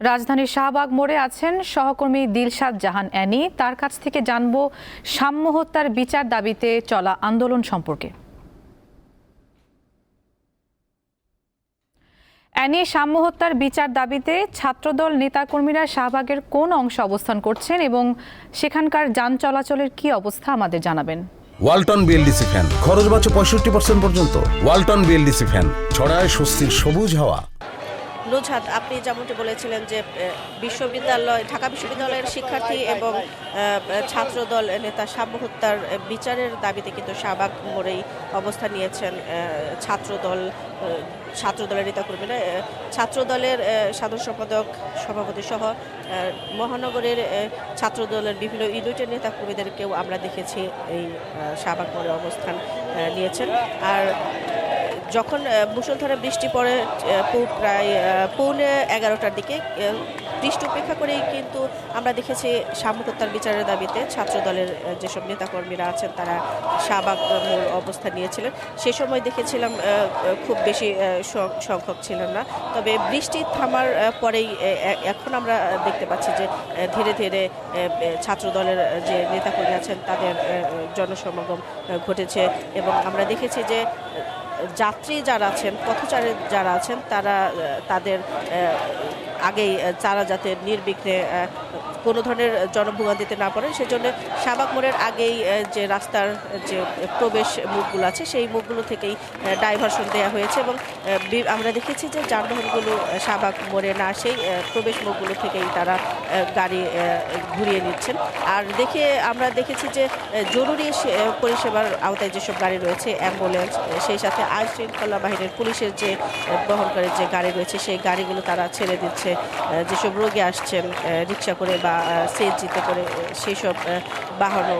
রাজধানীর শাহবাগ মোড়ে আছেন সহকর্মী দিলশাদ জাহান অ্যানি। তার কাছ থেকে জানব সাম্য হত্যার বিচার দাবিতে চলা আন্দোলন সম্পর্কে। অ্যানি, সাম্য হত্যার বিচার দাবিতে ছাত্রদল নেতাকর্মীরা শাহবাগের কোন অংশে অবস্থান করছেন এবং সেখানকার যান চলাচলের কি অবস্থা আমাদের জানাবেন। Walton BLDC fan. খরচ বাঁচে পঁয়ষট্টি পার্সেন্ট পর্যন্ত। Walton BLDC fan. ছড়ায় স্বস্তির সবুজ হাওয়া। নুজহাত আপনি যেমনটি বলেছিলেন যে বিশ্ববিদ্যালয় ঢাকা বিশ্ববিদ্যালয়ের শিক্ষার্থী এবং ছাত্রদল নেতা সাম্য হত্যার বিচারের দাবিতে কিন্তু শাহবাগ মোড়েই অবস্থান নিয়েছেন ছাত্রদল ছাত্রদলের নেতাকর্মীরা। আহ, ছাত্রদলের সাধারণ সম্পাদক সভাপতি সহ মহানগরের ছাত্রদলের বিভিন্ন ইউনিটের নেতাকর্মীদেরকেও আমরা দেখেছি এই শাহবাগ মোড়ে অবস্থান নিয়েছেন। আর যখন মুসলধারা বৃষ্টি পড়ে প্রায় পৌনে এগারোটার দিকে বৃষ্টি উপেক্ষা করেই কিন্তু আমরা দেখেছি সাম্যহত্যার বিচারের দাবিতে ছাত্র দলের যেসব নেতাকর্মীরা আছেন তারা শাহবাগ মোড় অবস্থান নিয়েছিলেন। সে সময় দেখেছিলাম খুব বেশি সংখ্যক ছিলেন না। তবে বৃষ্টি থামার পরেই এখন আমরা দেখতে পাচ্ছি যে ধীরে ধীরে ছাত্র দলের যে নেতাকর্মী আছেন তাদের জনসমাগম ঘটেছে এবং আমরা দেখেছি যে যাত্রী যারা আছেন, পথচারী যারা আছেন, তারা তাদের আগেই চারা যাতে নির্বিঘ্নে কোনো ধরনের জনভোগান্তিতে না পড়েন সেজন্য শাহবাগ মোড়ের আগেই যে রাস্তার যে প্রবেশ মুখগুলো আছে, সেই মুখগুলো থেকেই ডাইভারশন দেওয়া হয়েছে এবং আমরা দেখেছি যে যানবাহনগুলো শাহবাগ মোড়ে না সেই প্রবেশ মুখগুলো থেকেই তারা গাড়ি ঘুরিয়ে নিচ্ছেন। আর দেখে আমরা দেখেছি যে জরুরি পরিষেবার আওতায় যেসব গাড়ি রয়েছে, অ্যাম্বুলেন্স, সেই সাথে আইন শৃঙ্খলা বাহিনীর পুলিশের যে বহনকারী যে গাড়ি রয়েছে, সেই গাড়িগুলো তারা ছেড়ে দিচ্ছে। যেসব রোগী আসছেন রিক্সা করে বা সিএনজিতে করে সেই সব বাহনও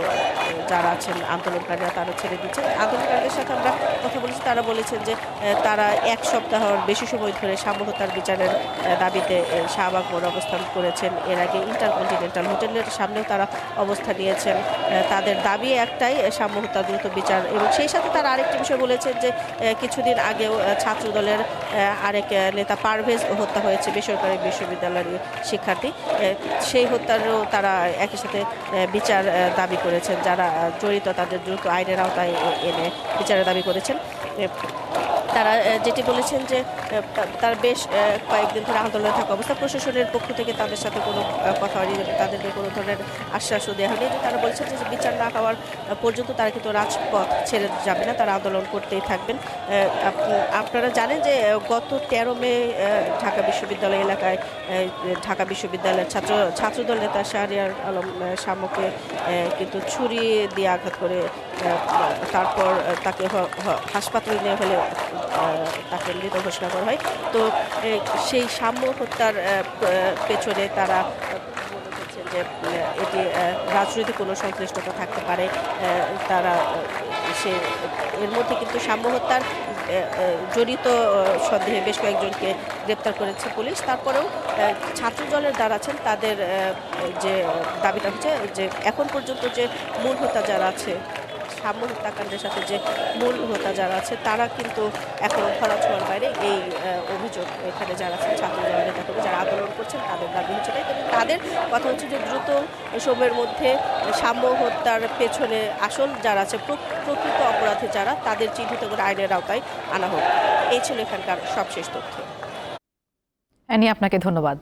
যারা আছেন আন্দোলনকারীরা তারা ছেড়ে দিচ্ছেন। আন্দোলনকারীদের সাথে আমরা কথা বলেছি তারা বলেছেন যে তারা এক সপ্তাহর বেশি সময় ধরে সাম্যহত্যার বিচারের দাবিতে শাহবাগ মোড় অবস্থান করেছেন। এর আগে ইন্টারকন্টিনেন্টাল হোটেলের সামনেও তারা অবস্থান নিয়েছেন। তাদের দাবি একটাই সাম্যহত্যার দ্রুত বিচার এবং সেই সাথে তারা আরেকটি বিষয় বলেছেন যে কিছুদিন আগেও আহ, ছাত্রদলের আরেক নেতা পারভেজ হত্যা হয়েছে বেসরকারি বিশ্ববিদ্যালয়ের শিক্ষার্থী। সেই সেই হত্যারও তারা একই সাথে বিচার দাবি করেছেন। যারা জড়িত তাদের দ্রুত আইনের আওতায় এনে বিচারের দাবি করেছেন। তারা যেটি বলেছেন যে তারা বেশ কয়েকদিন ধরে আন্দোলনে থাকা অবস্থা। প্রশাসনের পক্ষ থেকে তাদের সাথে কোনো কথা হয়নি তাদেরকে কোনো ধরনের আশ্বাসও দেওয়া হয়নি। তারা বলেছেন যে বিচার না হওয়ার পর্যন্ত তারা কিন্তু রাজপথ ছেড়ে যাবে না, তারা আন্দোলন করতেই থাকবেন। আপনারা জানেন যে গত তেরো মে ঢাকা বিশ্ববিদ্যালয় এলাকায় ঢাকা বিশ্ববিদ্যালয়ের ছাত্র, ছাত্রদল নেতা শাহরিয়ার আলম শামুকে কিন্তু ছুরি দিয়ে আঘাত করে তারপর তাকে হাসপাতালে নিয়ে হলে তাকে মৃত ঘোষণা করা হয়। তো সেই সাম্য হত্যার পেছনে তারা যে এটি রাজনৈতিক কোনো সংশ্লিষ্টতা থাকতে পারে। তারা সে, এর মধ্যে কিন্তু সাম্য হত্যার জড়িত সন্দেহে বেশ কয়েকজনকে গ্রেপ্তার করেছে পুলিশ। তারপরেও ছাত্র দলের দ্বারা আছেন, তাদের যে দাবিটা হচ্ছে যে, এখন পর্যন্ত যে মূল হত্যা যারা আছে সাম্য হত্যাকাণ্ডের সাথে যে মূল হোতা যারা আছে, তারা কিন্তু এখন ধরা ছোঁয়ার বাইরে এই অভিযোগ এখানে যারা আছেন, ছাত্র নেতা কর্মী যারা আন্দোলন করছেন, তাদের দাবি হচ্ছে তাই তাদের কথা হচ্ছে যে দ্রুত সময়ের মধ্যে সাম্য হত্যার পেছনে আসল যারা আছে প্র- প্রকৃত অপরাধী যারা, তাদের চিহ্নিত করে আইনের আওতায় আনা হোক। এই ছিল এখানকার সবশেষ তথ্য। অ্যানি, আপনাকে ধন্যবাদ।